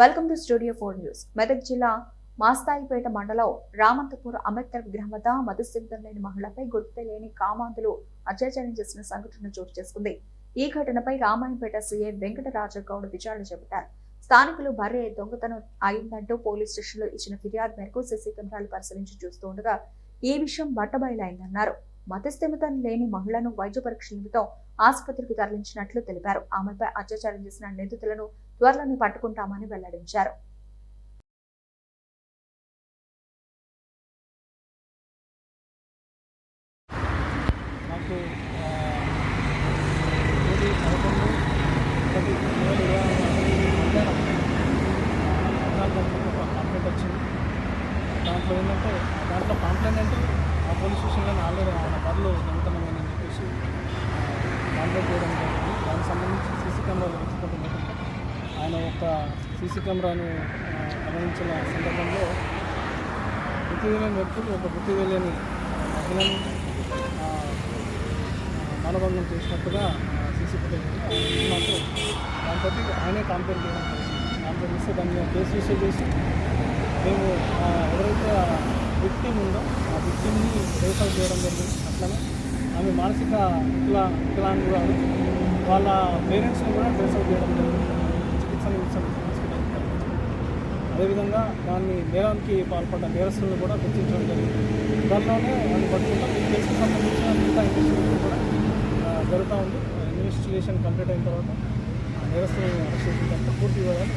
Welcome to studio four news. Medak జిల్లా మాస్తాయిపేట మండలం రామంతపూర్ అంబేద్కర్ విగ్రహం వద్ద మధుసిద్ధం లేని మహిళపై గుర్తు లేని కామాంధులు అత్యాచారం చేసిన సంఘటన చోటు చేసుకుంది. ఈ ఘటనపై రామాయంపేట సీఐ వెంకటరాజగౌడ్ విచారణ చేపట్టారు. స్థానికులు భార్య దొంగతనం అయిందంటూ పోలీస్ స్టేషన్లో ఇచ్చిన ఫిర్యాదు మేరకు సీసీ కెమెరాలు పరిశీలించి చూస్తూ ఉండగా ఈ విషయం బట్టబయలైందన్నారు. మతస్థిమితం లేని మహిళను వైద్య పరీక్ష నిమిత్తం ఆసుపత్రికి తరలించినట్లు తెలిపారు. ఆమెపై అత్యాచారం చేసిన నిందితులను త్వరలోనే పట్టుకుంటామని వెల్లడించారు. దాంట్లో ఏంటంటే దాంట్లో కంప్లైంట్ అంటే ఆ పోలీస్ స్టేషన్లో ఆల్రెడీ ఆయన బదులు దొంగతనమని చెప్పేసి దాంట్లో చేయడం జరిగింది దానికి సంబంధించి సీసీ కెమెరాలు వెతుక్కోవడం జరిగింది ఆయన ఒక సీసీ కెమెరాను గమనించిన సందర్భంలో గుర్తు తెలియని వ్యక్తులు ఒక గుర్తు తెలియని మహిళను మానభంగం చేసినట్టుగా సీసీ ఫుటేజ్ మాకు దాంతో ఆయనే కంప్లైంట్ చేయడం జరిగింది. కంప్లైంట్ ఇస్తే దాన్ని కేసు రిజిస్టర్ చేసి మేము ఎవరైతే విక్టిమ్ ఉందో విక్టిమ్ని రేస్ అవుట్ చేయడం జరిగింది. అట్లనే ఆమె మానసిక వికలా కూడా వాళ్ళ పేరెంట్స్ని కూడా ట్రేస్ అవుట్ చేయడం జరిగింది. చికిత్స నిమిషం హాస్పిటల్ అదేవిధంగా దాన్ని నేరానికి పాల్పడ్డ నేరస్తులను కూడా గుర్తించడం జరిగింది. దానిలోనే వాళ్ళు పట్టుకుంటాం ఈ కేసుకు సంబంధించిన మిగతా ఇన్వెస్టిగేషన్ కూడా జరుగుతూ ఉంది. ఇన్వెస్టిగేషన్ కంప్లీట్ అయిన తర్వాత ఆ నేరస్తులను అరెస్ట్ చేసిన తర్వాత పూర్తి వివరాలు